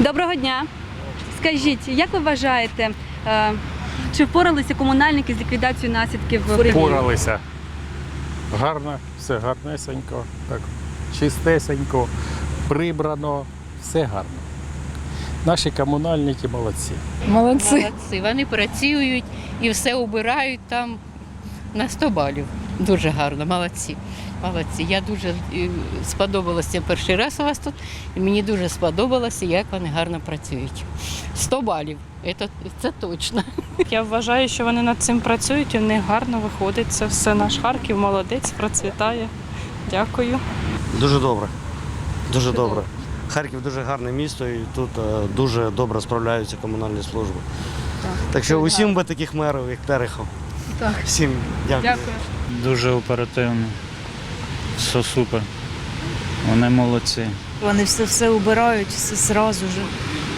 Доброго дня. Скажіть, як ви вважаєте, е, чи впоралися комунальники з ліквідацією наслідків буревію? Впоралися. Гарно, все гарнесенько, так, чистесенько, прибрано, все гарно. Наші комунальники молодці. Молодці. Молодці. Вони працюють і все убирають там на 100 балів. Дуже гарно, молодці. Молодці. Я дуже е, сподобалося перший раз у вас тут, і мені дуже сподобалося, як вони гарно працюють. 100 балів, це, це точно. Я вважаю, що вони над цим працюють, і в них гарно виходить. Це все наш Харків, молодець, процвітає. Дякую. Дуже добре. Дуже добре. Харків дуже гарне місто і тут е, дуже добре справляються комунальні служби. Так, що усім би таких мерів, як Терехов. Так. Всім дякую. Дякую. Дуже оперативно. Все супер. Вони молодці. Вони все все убирають все зразу же.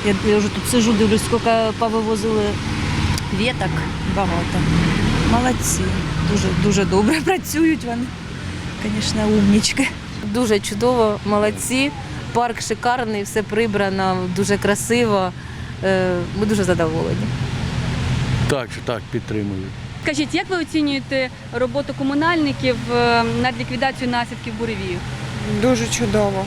Я, я вже тут сижу, дивлюсь, скільки повивозили веток багато. Молодці. Дуже дуже добре працюють вони. Звісно, умнічки. Дуже чудово, молодці. Парк шикарний, все прибрано, дуже красиво. Е, Ми дуже задоволені. Так, так, підтримую. Скажіть, як ви оцінюєте роботу комунальників е, над ліквідацією наслідків буревію? Дуже чудово.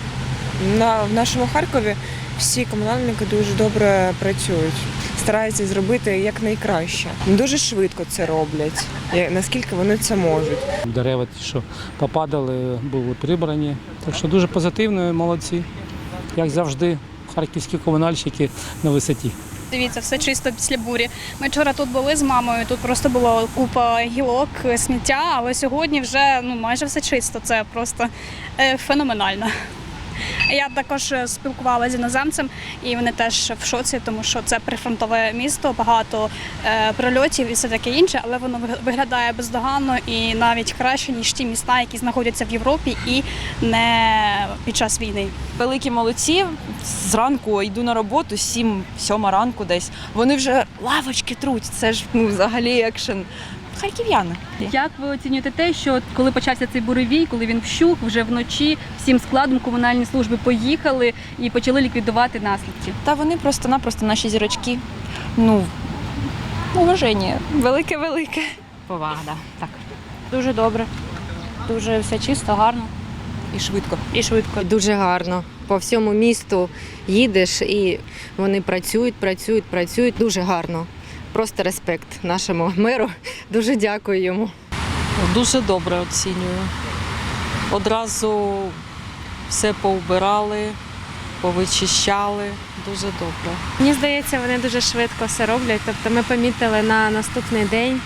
На, в нашому Харкові всі комунальники дуже добре працюють, стараються зробити якнайкраще. Дуже швидко це роблять, наскільки вони це можуть. Дерева, ті, що попадали, були прибрані. Так що дуже позитивно, молодці. Як завжди, харківські комунальщики на висоті. Дивіться, все чисто після бурі. Ми вчора тут були з мамою. Тут просто була купа гілок, сміття, але сьогодні вже ну майже все чисто. Це просто е, феноменально. Я також е, спілкувалася з іноземцем, і вони теж в шоці, тому що це прифронтове місто, багато е, прильотів і все таке інше, але воно виглядає бездоганно і навіть краще ніж ті міста, які знаходяться в Європі і не під час війни. великі молодці. Зранку йду на роботу, 7-7 ранку десь. Вони вже лавочки труть. Це ж ну, взагалі екшен. Харків'яни. Як ви оцінюєте те, що коли почався цей буревій, коли він вщух, вже вночі всім складом комунальні служби поїхали і почали ліквідувати наслідки? Та вони просто-напросто наші зірочки. Ну, уваження. Велике-велике. Повага, да. так. Дуже добре. Дуже все чисто, гарно І швидко. і швидко. Дуже гарно. По всьому місту їдеш і вони працюють, працюють, працюють. Дуже гарно. Просто респект нашому меру. Дуже дякую йому. Дуже добре оцінюю. Одразу все поубирали, повичищали. Дуже добре. Мені здається, вони дуже швидко все роблять. Тобто ми помітили на наступний день.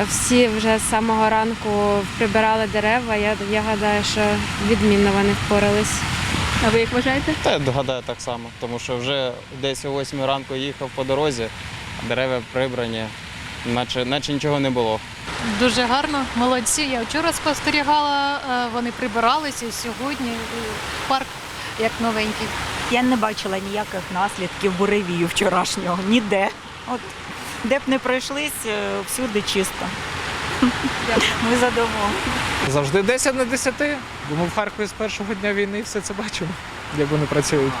е, Всі вже з самого ранку прибирали дерева. Я, я гадаю, що відмінно вони впорались. А ви як вважаєте? Та я гадаю так само, тому що вже десь о 8 ранку їхав по дорозі, дерева прибрані, наче, наче нічого не було. Дуже гарно, молодці. Я вчора спостерігала, е, вони прибиралися і сьогодні парк як новенький. Я не бачила ніяких наслідків буревію вчорашнього. Ніде. От де б не пройшлись, е, всюди чисто. Ми задоволені. Завжди 10 на 10, бо ми в Харкові з першого дня війни все це бачимо, як вони працюють.